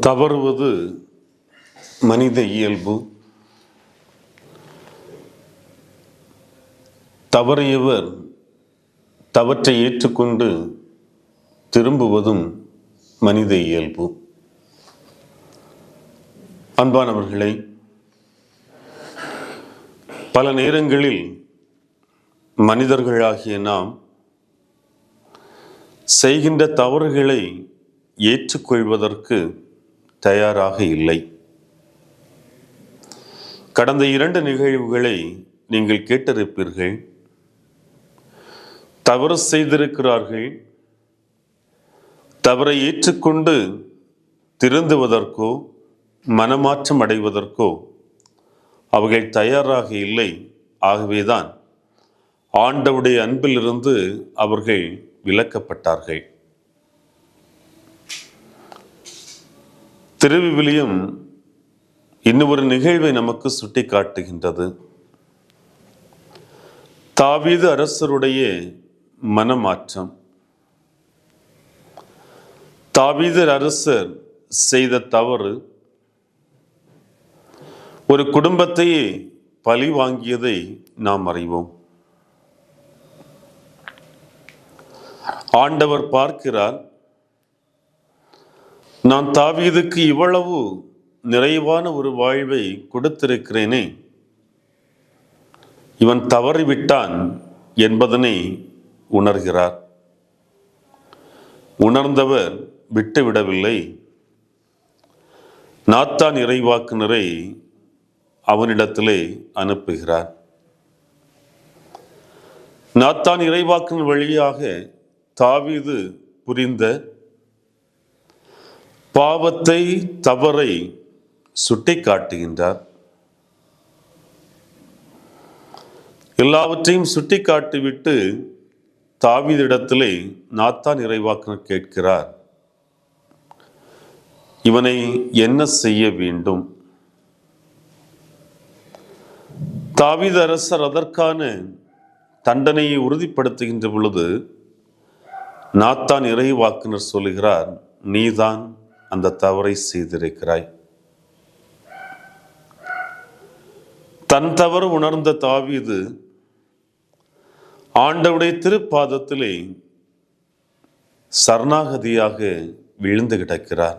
தவறுவது மனித இயல்பு. தவறியவர் தவற்றை ஏற்றுக்கொண்டு திரும்புவதும் மனித இயல்பு. அன்பானவர்களை பல நேரங்களில் மனிதர்களாகிய நாம் செய்கின்ற தவறுகளை ஏற்றுக்கொள்வதற்கு தயாராக இல்லை. கடந்த இரண்டு நிகழ்வுகளை நீங்கள் கேட்டிருப்பீர்கள். தவறு செய்திருக்கிறார்கள். தவறை ஏற்றுக்கொண்டு திருந்துவதற்கோ மனமாற்றம் அடைவதற்கோ அவர்கள் தயாராக இல்லை. ஆகவேதான் ஆண்டவுடைய அன்பிலிருந்து அவர்கள் விலக்கப்பட்டார்கள். திருவிவிலியம் இன்னும் ஒரு நிகழ்வை நமக்கு சுட்டி காட்டுகின்றது தாவீது அரசருடைய மனமாற்றம். தாவீதர் அரசர் செய்த தவறு ஒரு குடும்பத்தையே பழி வாங்கியதை நாம் அறிவோம். ஆண்டவர் பார்க்கிறார் நான் தாவீதுக்கு இவ்வளவு நிறைவான ஒரு வாழ்வை கொடுத்திருக்கிறேனே. இவன் தவறிவிட்டான் என்பதனை உணர்கிறார். உணர்ந்தவர் விட்டுவிடவில்லை. நாத்தான் இறைவாக்குனரை அவனிடத்திலே அனுப்புகிறார். நாத்தான் இறைவாக்கின் வழியாக தாவீது புரிந்த பாவத்தை தவறை சுட்டி காட்டுகின்றார் எல்லாவற்றையும் சுட்டி காட்டிவிட்டு தாவீதிடத்திலே நாத்தான் இறைவாக்கினர் கேட்கிறார். இவனை என்ன செய்ய வேண்டும்? தாவித அரசர் அதற்கான தண்டனையை உறுதிப்படுத்துகின்ற பொழுது நாத்தான் இறைவாக்கினர் சொல்லுகிறார் நீதான் அந்த தவறை செய்திருக்கிறாய். தன் தவறு உணர்ந்த தாவீது ஆண்டவுடைய திருப்பாதத்திலே சரணாகதியாக விழுந்து கிடக்கிறார்.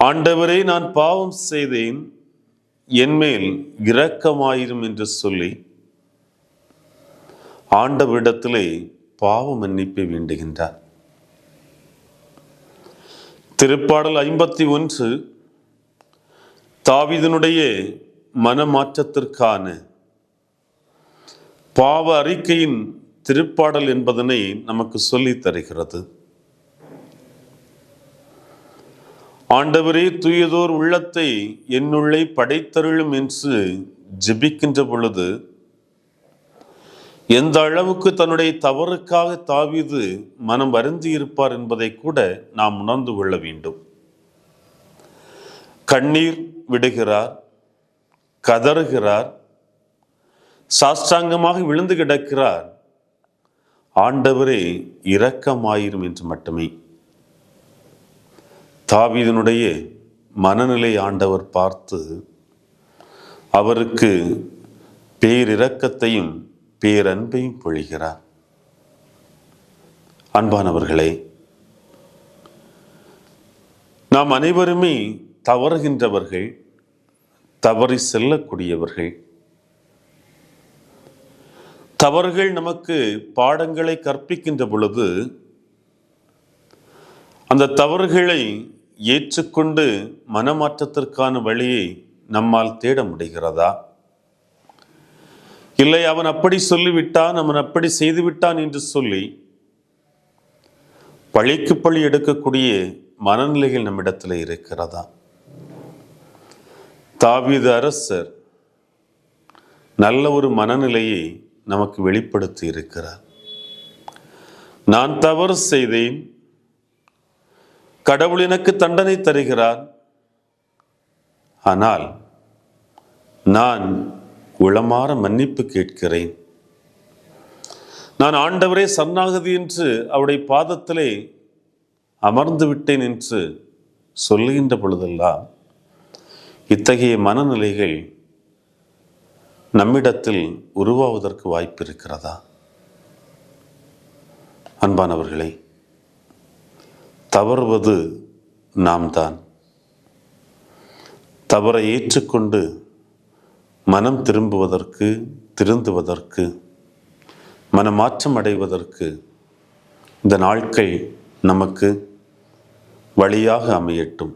ஆண்டவரே நான் பாவம் செய்தேன் என்மேல் இரக்கமாயிரும் என்று சொல்லி ஆண்டவரிடத்திலே பாவ மன்னிப்பை வேண்டுகின்றார். திருப்பாடல் ஐம்பத்தி ஒன்று தாவிதனுடைய மனமாற்றத்திற்கான பாவ அறிக்கையின் திருப்பாடல் என்பதனை நமக்கு சொல்லித் தருகிறது. ஆண்டவரே தூயதோர் உள்ளத்தை என்னுள்ளே படைத்தருளும் என்று ஜெபிக்கின்ற பொழுது எந்த அளவுக்கு தன்னுடைய தவறுக்காக தாவீது மனம் வருந்தி இருப்பார் என்பதை கூட நாம் உணர்ந்து கொள்ள வேண்டும். கண்ணீர் விடுகிறார் கதறுகிறார் சாஷ்டாங்கமாக விழுந்து கிடக்கிறார். ஆண்டவரே இரக்கமாயிரும் என்று மட்டுமே. தாவீதனுடைய மனநிலை ஆண்டவர் பார்த்து அவருக்கு பேரிரக்கத்தையும் பேரன்பையும் பொழிகிறார். அன்பானவர்களே நாம் அனைவருமே தவறுகின்றவர்கள் தவறி செல்லக்கூடியவர்கள். தவறுகள் நமக்கு பாடங்களை கற்பிக்கின்ற பொழுது அந்த தவறுகளை ஏற்றுக்கொண்டு மனமாற்றத்திற்கான வழியை நம்மால் தேட முடிகிறதா? இல்லை அவன் அப்படி சொல்லிவிட்டான் அவன் அப்படி செய்துவிட்டான் என்று சொல்லி பழிக்கு பழி எடுக்கக்கூடிய மனநிலைகள் நம்மிடத்தில் இருக்கிறதா? தாவீது அரசர் நல்ல ஒரு மனநிலையை நமக்கு வெளிப்படுத்தி இருக்கிறார். நான் தவறு செய்தேன். கடவுள் எனக்கு தண்டனை தருகிறார். ஆனால் நான் உளமாற மன்னிப்பு கேட்கிறேன். நான் ஆண்டவரே சரணாகதி என்று அவருடைய பாதத்திலே அமர்ந்து விட்டேன் என்று சொல்லுகின்ற பொழுதெல்லாம் இத்தகைய மனநிலைகள் நம்மிடத்தில் உருவாவதற்கு வாய்ப்பு இருக்கிறதா அன்பானவர்களே தவறுவது நாம் தான் தவறை ஏற்றுக்கொண்டு மனம் திரும்புவதற்கு திருந்துவதற்கு மனமாற்றம் அடைவதற்கு இந்த நாட்கள் நமக்கு வழியாக அமையட்டும்.